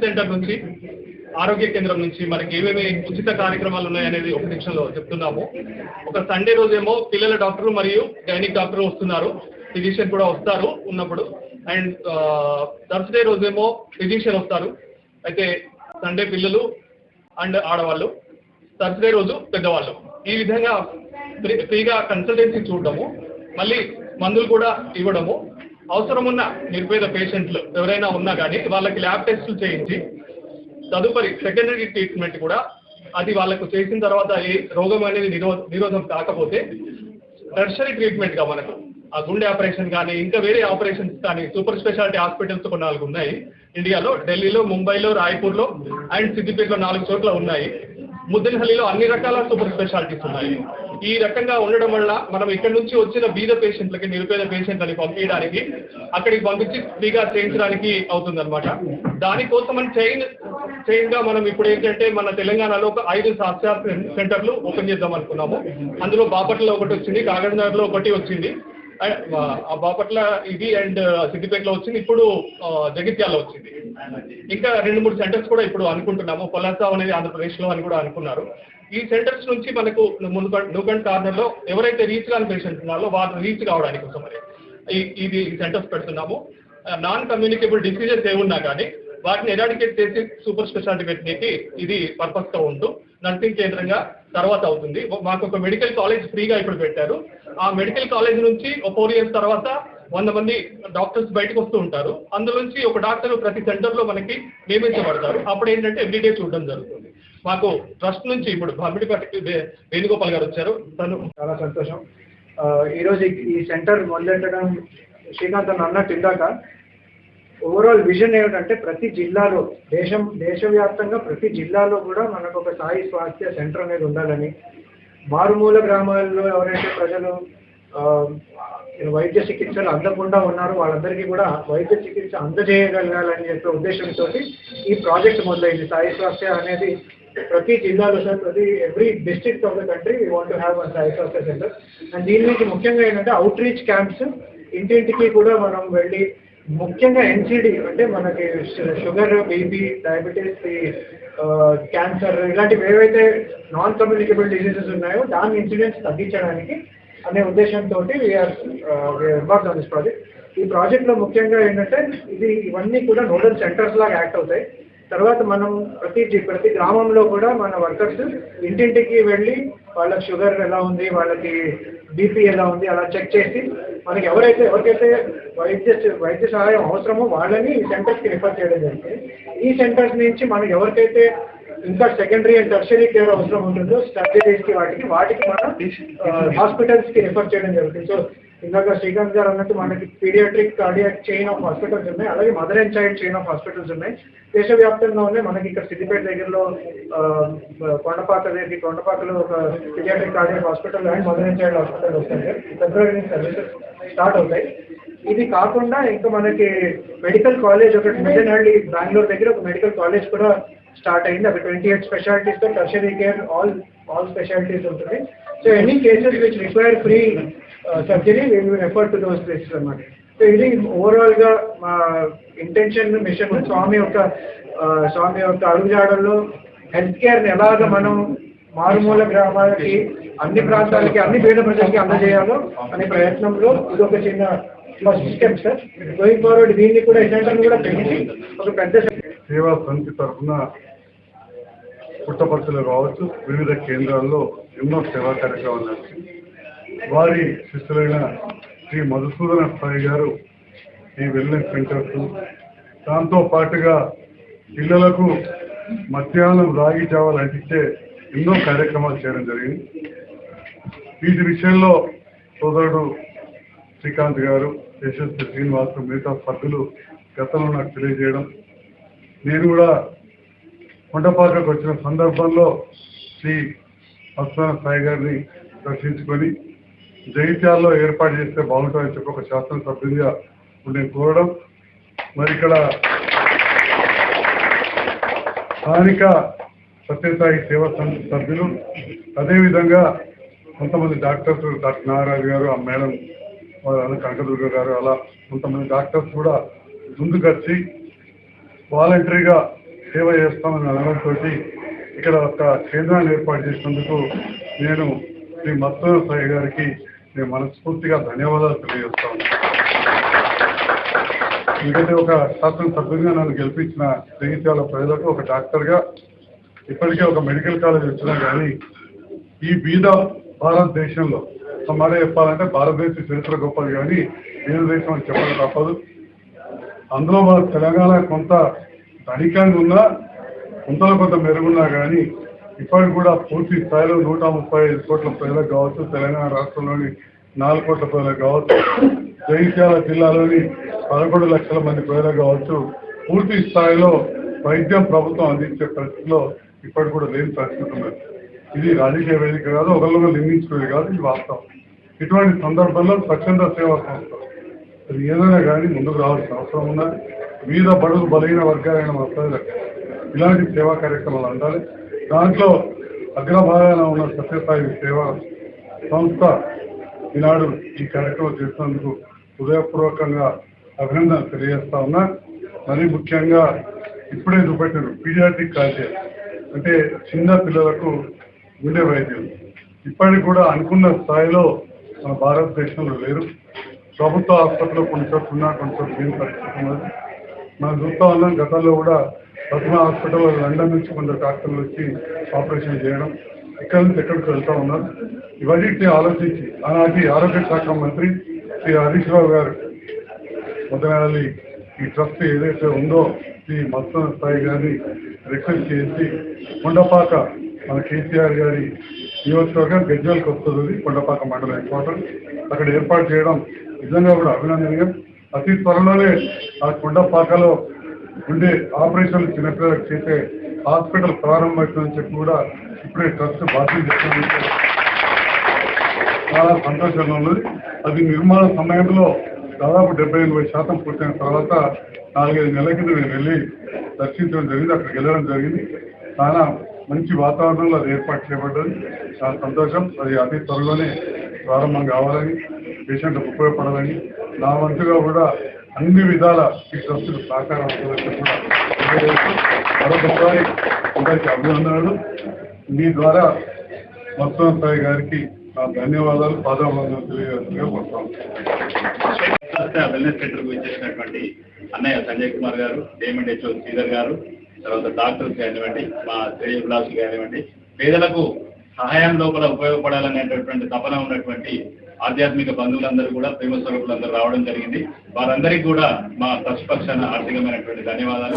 Centre నుంచి ఆరోగ్య కేంద్రం నుంచి మనకి ఏమేమి ఉచిత కార్యక్రమాలు ఉన్నాయనేది ఒక నిమిషంలో చెప్తున్నాము. ఒక సండే రోజేమో పిల్లల డాక్టర్ మరియు గైనిక్ డాక్టర్ వస్తున్నారు. ఫిజిషియన్ కూడా వస్తారు ఉన్నప్పుడు. అండ్ థర్స్డే రోజేమో ఫిజిషియన్ వస్తారు. అయితే సండే పిల్లలు అండ్ ఆడవాళ్ళు. థర్స్డే రోజు పెద్దవాళ్ళు. ఈ విధంగా ఫ్రీగా కన్సల్టెన్సీ చూడడము మళ్ళీ మందులు కూడా ఇవ్వడము. అవసరం ఉన్న నిర్పేద పేషెంట్లు ఎవరైనా ఉన్నా కానీ వాళ్ళకి ల్యాబ్ టెస్టులు చేయించి తదుపరి సెకండరీ ట్రీట్మెంట్ కూడా అది వాళ్ళకు చేసిన తర్వాత ఏ రోగం అనేది నిరో నిరోధం కాకపోతే టెర్షరీ ట్రీట్మెంట్గా మనకు ఆ గుండె ఆపరేషన్ కానీ ఇంకా వేరే ఆపరేషన్స్ కానీ సూపర్ స్పెషాలిటీ హాస్పిటల్స్ కొన్ని నాలుగు ఉన్నాయి. ఇండియాలో ఢిల్లీలో ముంబైలో రాయ్పూర్లో అండ్ సిద్దిపేటలో నాలుగు చోట్ల ఉన్నాయి. ముద్దనహల్లిలో అన్ని రకాల సూపర్ స్పెషాలిటీస్ ఉన్నాయి. ఈ రకంగా ఉండడం వల్ల మనం ఇక్కడ నుంచి వచ్చిన బీద పేషెంట్లకి నిరుపేద పేషెంట్లని పంపించడానికి అక్కడికి పంపించి ఫ్రీగా చేయించడానికి అవుతుందన్నమాట. దానికోసమని దానికోసం చైన్ గా మనం ఇప్పుడు ఏంటంటే మన తెలంగాణలో ఒక ఐదు సాక్షా సెంటర్లు ఓపెన్ చేద్దాం అనుకున్నాము. అందులో బాపట్ల ఒకటి వచ్చింది కాగజ్నగర్లో ఒకటి వచ్చింది. ఆ బాపట్ల ఇది అండ్ సిద్దిపేటలో వచ్చింది. ఇప్పుడు జగిత్యాల జగిత్యాలలో వచ్చింది. ఇంకా రెండు మూడు సెంటర్స్ కూడా ఇప్పుడు అనుకుంటున్నాము. పొలాసా అనేది ఆంధ్రప్రదేశ్లో అని కూడా అనుకున్నారు. ఈ సెంటర్స్ నుంచి మనకు నూకండ్ నూగండ్ కార్నర్లో ఎవరైతే రీచ్ కాని పేషెంట్స్ ఉన్నారో వాళ్ళు రీచ్ కావడానికి కోసం ఇది సెంటర్స్ పెడుతున్నాము. నాన్ కమ్యూనికేబుల్ డిసీజెస్ ఏమున్నా కానీ వాటిని ఎరాడికేట్ చేసి సూపర్ స్పెషాలిటీ పెట్టడానికి ఇది పర్పస్గా ఉంటూ నర్సింగ్ కేంద్రంగా తర్వాత అవుతుంది. మాకు ఒక మెడికల్ కాలేజ్ ఫ్రీగా ఇప్పుడు పెట్టారు. ఆ మెడికల్ కాలేజ్ నుంచి ఒక ఫోర్ ఇయర్స్ తర్వాత వంద మంది డాక్టర్స్ బయటకు వస్తూ ఉంటారు. అందులోంచి ఒక డాక్టర్ ప్రతి సెంటర్లో మనకి నియమించబడతారు. అప్పుడు ఏంటంటే ఎవ్రీడే చూడడం జరుగుతుంది. మాకు ట్రస్ట్ నుంచి ఇప్పుడు భామిడిపట్టి వేణుగోపాల్ గారు వచ్చారు. తను చాలా సంతోషం. ఆ, ఈరోజు ఈ- ఈ సెంటర్ మొదలెట్టడం శ్రీకాంత్ అన్న అన్నట్టు ఇందాక ఓవరాల్ విజన్ ఏమిటంటే ప్రతి జిల్లాలో దేశం దేశవ్యాప్తంగా ప్రతి జిల్లాలో కూడా మనకు ఒక సాయి స్వాస్థ్య సెంటర్ అనేది ఉండాలని. మారుమూల గ్రామాల్లో ఎవరైతే ప్రజలు వైద్య చికిత్సలు అందకుండా ఉన్నారో వాళ్ళందరికీ కూడా వైద్య చికిత్స అందజేయగలగాలని చెప్పే ఉద్దేశంతో ఈ ప్రాజెక్ట్ మొదలైంది. సాయి స్వాస్థ్య అనేది ప్రతి జిల్లాలో సార్ ప్రతి every district of the country we want have one Sai Swasthya center. And దీని నుంచి ముఖ్యంగా ఏంటంటే అవుట్ రీచ్ క్యాంప్స్ ఇంటింటికి కూడా మనం వెళ్ళి ముఖ్యంగా ఎన్సిడి అంటే మనకి షుగర్ బీపీ డయాబెటీస్ క్యాన్సర్ ఇలాంటివి ఏవైతే నాన్ కమ్యూనికేబుల్ డిసీజెస్ ఉన్నాయో దాని ఇన్సిడెంట్స్ తగ్గించడానికి అనే ఉద్దేశంతో we are embark on this project ఈ ప్రాజెక్ట్లో ముఖ్యంగా ఏంటంటే ఇది ఇవన్నీ కూడా నోడల్ సెంటర్స్ లాగా యాక్ట్ అవుతాయి. తర్వాత మనం ప్రతి ప్రతి గ్రామంలో కూడా మన వర్కర్స్ ఇంటింటికి వెళ్ళి వాళ్ళకి షుగర్ ఎలా ఉంది వాళ్ళకి బీపీ ఎలా ఉంది అలా చెక్ చేసి మనకి ఎవరైతే ఎవరికైతే వైద్య వైద్య సహాయం అవసరమో వాళ్ళని ఈ సెంటర్స్కి రిఫర్ చేయడం జరుగుతుంది ఈ సెంటర్స్ నుంచి మనకి ఎవరికైతే ఇంకా సెకండరీ అండ్ టర్షరీ కేర్ అవసరం ఉంటుందో స్టడీస్కి కి వాటికి వాటికి మనం హాస్పిటల్స్కి రిఫర్ చేయడం జరుగుతుంది. సో ఇందాక శ్రీకాంత్ గారు అన్నట్టు మనకి paediatric cardiac chain of hospitals ఉన్నాయి అలాగే mother and child chain of hospitals ఉన్నాయి. దేశవ్యాప్తంగా ఉన్నాయి. మనకి ఇక్కడ సిద్దిపేట దగ్గరలో కొండపాక దగ్గర కొండపాకలో ఒక paediatric cardiac hospital and mother and child hospital వస్తాయి. ఫిబ్రవరి నుంచి సర్వీసెస్ స్టార్ట్ అవుతాయి. ఇది కాకుండా ఇంకా మనకి మెడికల్ కాలేజ్ ఒకటి మిడన్హಳ್ಳಿ బెంగళూరు దగ్గర ఒక మెడికల్ కాలేజ్ కూడా స్టార్ట్ అయింది. అక్కడ twenty eight స్పెషాలిటీస్తో tertiary care all all specialities ఉంటుంది. So any cases which require free surgery we will refer to those places అనమాట సో ఇది ఓవరాల్గా మా ఇంటెన్షన్ మిషన్ స్వామి యొక్క స్వామి యొక్క అడుగుజాడల్లో హెల్త్ కేర్ ఎలాగ మనం మారుమూల గ్రామాలకి అన్ని ప్రాంతాలకి అన్ని పేద ప్రజలకి అందజేయాలో అనే ప్రయత్నంలో ఇది ఒక చిన్న first step sir going forward దీన్ని కూడా ఈ సెంటర్ని కూడా పెంచి ఒక పెద్ద సేవా సమితి తరఫున పుట్టపర్తిలో కావచ్చు వివిధ కేంద్రాల్లో ఎన్నో సేవా కార్యక్రమాలు నడిచి వారి శిష్యులైన శ్రీ మధుసూదన సాయి గారు ఈ వెల్నెస్ సెంటర్స్ దాంతో పాటుగా పిల్లలకు మధ్యాహ్నం రాగి జావాలు అంటించే ఎన్నో కార్యక్రమాలు చేయడం జరిగింది. వీటి విషయంలో సోదరుడు శ్రీకాంత్ గారు యశస్వి శ్రీనివాస్ మిగతా సభ్యులు గతంలో నాకు తెలియజేయడం. నేను కూడా కొండపాకకు వచ్చిన సందర్భంలో శ్రీ అస్వాన సాయి గారిని దర్శించుకొని జగిత్యాల్లో ఏర్పాటు చేస్తే బాగుంటుందని చెప్పి ఒక శాసనసభ్యునిగా నేను కోరడం. మరి ఇక్కడ స్థానిక సత్యసాయి సేవా సంస్థ సభ్యులు అదేవిధంగా కొంతమంది డాక్టర్స్ డాక్టర్ నాగరాజు గారు ఆ మేడం కనకదుర్గ గారు అలా కొంతమంది డాక్టర్స్ కూడా ముందుకొచ్చి వాలంటరీగా సేవ చేస్తామని అనడంతో ఇక్కడ ఒక కేంద్రాన్ని ఏర్పాటు చేసినందుకు నేను శ్రీ మత్సర సాయి గారికి నేను మనస్ఫూర్తిగా ధన్యవాదాలు తెలియజేస్తాను ఎందుకంటే ఒక శాసనసభ్యునిగా నన్ను గెలిపించిన జగిత్యాల ప్రజలకు ఒక డాక్టర్గా ఇప్పటికే ఒక మెడికల్ కాలేజ్ వచ్చినా కానీ ఈ బీద భారతదేశంలో ఒక చెప్పాలంటే భారతదేశ చరిత్ర గొప్పది కానీ దేశం అని చెప్పడం తప్పదు. అందులో మన తెలంగాణ కొంత ధనికంగా ఉన్నా కొంతలో కొంత మెరుగున్నా కానీ ఇప్పటికి కూడా పూర్తి స్థాయిలో నూట ముప్పై ఐదు కోట్ల ప్రజలకు కావచ్చు తెలంగాణ రాష్ట్రంలోని నాలుగు కోట్ల ప్రజలకు కావచ్చు జగిత్యాల జిల్లాలోని పదకొండు లక్షల మంది ప్రజలకు కావచ్చు పూర్తి స్థాయిలో వైద్యం ప్రభుత్వం అందించే పరిస్థితిలో ఇప్పటికి కూడా లేని పరిస్థితి ఉన్నది. ఇది రాజకీయ వేదిక కాదు ఒకరిలో నిర్మించుకునేది కాదు ఇది వాస్తవం. ఇటువంటి సందర్భంలో స్వచ్ఛంద సేవా సంస్థ అది ఏదైనా కానీ ముందుకు రావాల్సిన అవసరం ఉన్నది. వివిధ బడుగు బలహీన వర్గాలైన మా ప్రజలకు ఇలాంటి సేవా కార్యక్రమాలు అందాలి. దాంట్లో అగ్రభాగాన ఉన్న సత్యసాయి సేవా సంస్థ ఈనాడు ఈ కార్యక్రమం చేసినందుకు హృదయపూర్వకంగా అభినందన తెలియజేస్తా ఉన్నా. మరీ ముఖ్యంగా ఇప్పుడే చూపెట్టారు పీడియాట్రిక్ కార్డియర్ అంటే చిన్న పిల్లలకు గుండె వైద్యం. ఇప్పటికి కూడా అనుకున్న స్థాయిలో మన భారతదేశంలో లేరు. ప్రభుత్వ ఆసుపత్రిలో కొన్ని ఉన్నా కొన్ని చోట్ల లేని పరిస్థితి ఉన్నది. మనం చూస్తా ఉన్నాం గతంలో కూడా ప్రతిమ హాస్పిటల్ లండన్ నుంచి కొందరు డాక్టర్లు వచ్చి ఆపరేషన్ చేయడం ఇక్కడ నుంచి ఎక్కడికి వెళ్తా ఉన్నారు? ఇవన్నిటిని ఆలోచించి ఆనాటి ఆరోగ్య శాఖ మంత్రి శ్రీ హరీష్ రావు గారు మొదలైన ఈ ట్రస్ట్ ఏదైతే ఉందో ఈ మొత్తం స్థాయి గారిని రిక్వెస్ట్ చేసి కొండపాక మన కేసీఆర్ గారి నియోజకవర్గం గజ్జల్కి వస్తుంది కొండపాక మండలం హెడ్ క్వార్టర్ అక్కడ ఏర్పాటు చేయడం నిజంగా కూడా అభినందనీయం. అతి త్వరలోనే ఆ కొండపాకలో ఉండే ఆపరేషన్లు చిన్నపిల్లలకు చేసే హాస్పిటల్ ప్రారంభమవుతుందని చెప్పి కూడా ఇప్పుడే ట్రస్ట్ బాధ్యత చెప్తుంది చాలా సంతోషంగా ఉన్నది అది నిర్మాణ సమయంలో దాదాపు డెబ్బై ఎనభై శాతం పూర్తయిన తర్వాత నాలుగైదు నెలల కింద నేను వెళ్ళి దర్శించడం జరిగింది. అక్కడికి వెళ్ళడం జరిగింది. చాలా మంచి వాతావరణంలో అది ఏర్పాటు చేయబడ్డది. చాలా సంతోషం. అది అతి త్వరలోనే ప్రారంభం కావాలని పేషెంట్లకు ఉపయోగపడాలని నా వంతుగా కూడా అన్ని విధాల ఈ ట్రస్టుకు సహకారం కూడా మరొకసారి అందరికీ అభినందనలు. మీ ద్వారా మొత్తం సాయి గారికి నా ధన్యవాదాలు. పాదాభివందనలు తెలియజేస్తున్నా మొత్తం వెల్నెస్ సెంటర్కు అన్నయ్య సంజయ్ కుమార్ గారు డేమండ్ హెచ్ఓ శ్రీధర్ గారు తర్వాత డాక్టర్స్ కానివ్వండి మా శ్రేయ విలాస్ కానివ్వండి పేదలకు సహాయం లోపల ఉపయోగపడాలనేటటువంటి తపన ఉన్నటువంటి ఆధ్యాత్మిక బంధువులందరూ కూడా ప్రేమ స్వరూపులందరూ రావడం జరిగింది. వారందరికీ కూడా మా ట్రస్ట్ పక్షాన ఆర్థికమైనటువంటి ధన్యవాదాలు.